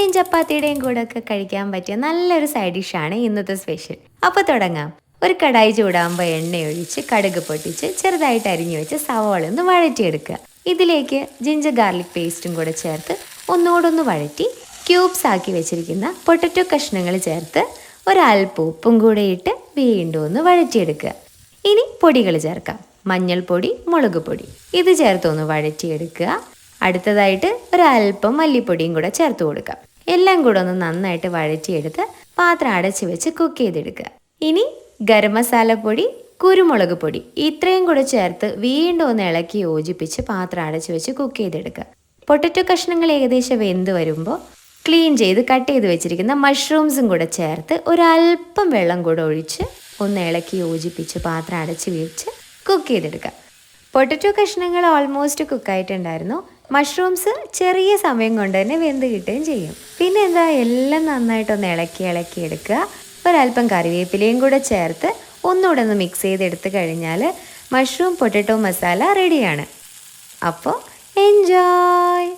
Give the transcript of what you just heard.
ചോറിന്റെയും ചപ്പാത്തിയുടെയും കൂടെ ഒക്കെ കഴിക്കാൻ പറ്റിയ നല്ലൊരു സൈഡ് ഡിഷാണ് ഇന്നത്തെ സ്പെഷ്യൽ അപ്പോൾ തുടങ്ങാം. ഒരു കടായി ചൂടാകുമ്പോൾ എണ്ണ ഒഴിച്ച് കടുക് പൊട്ടിച്ച് ചെറുതായിട്ട് അരിഞ്ഞു വെച്ച് സവാള ഒന്ന് വഴറ്റിയെടുക്കുക. ഇതിലേക്ക് ജിഞ്ചർ ഗാർലിക് പേസ്റ്റും കൂടെ ചേർത്ത് ഒന്നുകൂടൊന്ന് വഴറ്റി ക്യൂബ്സ് ആക്കി വെച്ചിരിക്കുന്ന പൊട്ടറ്റോ കഷ്ണങ്ങൾ ചേർത്ത് ഒരൽപ്പം ഉപ്പും കൂടെ ഇട്ട് വീണ്ടും ഒന്ന് വഴറ്റിയെടുക്കുക. ഇനി പൊടികൾ ചേർക്കാം. മഞ്ഞൾപ്പൊടി മുളക് പൊടി. ഇത് ചേർത്തൊന്ന് വഴറ്റിയെടുക്കുക. അടുത്തതായിട്ട് ഒരൽപ്പം മല്ലിപ്പൊടിയും കൂടെ ചേർത്ത് കൊടുക്കാം. എല്ലാം കൂടെ ഒന്ന് നന്നായിട്ട് വഴറ്റിയെടുത്ത് പാത്രം അടച്ചു വെച്ച് കുക്ക് ചെയ്തെടുക്കുക. ഇനി ഗരം മസാല പൊടി കുരുമുളക് പൊടി ഇത്രയും കൂടെ ചേർത്ത് വീണ്ടും ഒന്ന് ഇളക്കി യോജിപ്പിച്ച് പാത്രം അടച്ചു വെച്ച് കുക്ക് ചെയ്തെടുക്കുക. പൊട്ടറ്റോ കഷ്ണങ്ങൾ ഏകദേശം വെന്ത് വരുമ്പോൾ ക്ലീൻ ചെയ്ത് കട്ട് ചെയ്ത് വെച്ചിരിക്കുന്ന മഷ്റൂംസും കൂടെ ചേർത്ത് ഒരല്പം വെള്ളം കൂടെ ഒഴിച്ച് ഒന്ന് ഇളക്കി യോജിപ്പിച്ച് പാത്രം അടച്ച് വെച്ച് കുക്ക് ചെയ്തെടുക്കുക. പൊട്ടറ്റോ കഷ്ണങ്ങൾ ഓൾമോസ്റ്റ് കുക്കായിട്ടുണ്ടായിരുന്നു മഷ്റൂംസ് ചെറിയ സമയം കൊണ്ട് തന്നെ വെന്ത് കിട്ടുകയും ചെയ്യും. പിന്നെ എന്താ എല്ലാം നന്നായിട്ടൊന്ന് ഇളക്കി ഇളക്കി എടുക്കുക. ഒരല്പം കറിവേപ്പിലയും കൂടെ ചേർത്ത് ഒന്നുകൂടെ ഒന്ന് മിക്സ് ചെയ്തെടുത്ത് കഴിഞ്ഞാൽ മഷ്റൂം പൊട്ടറ്റോ മസാല റെഡിയാണ് അപ്പോൾ എൻജോയ്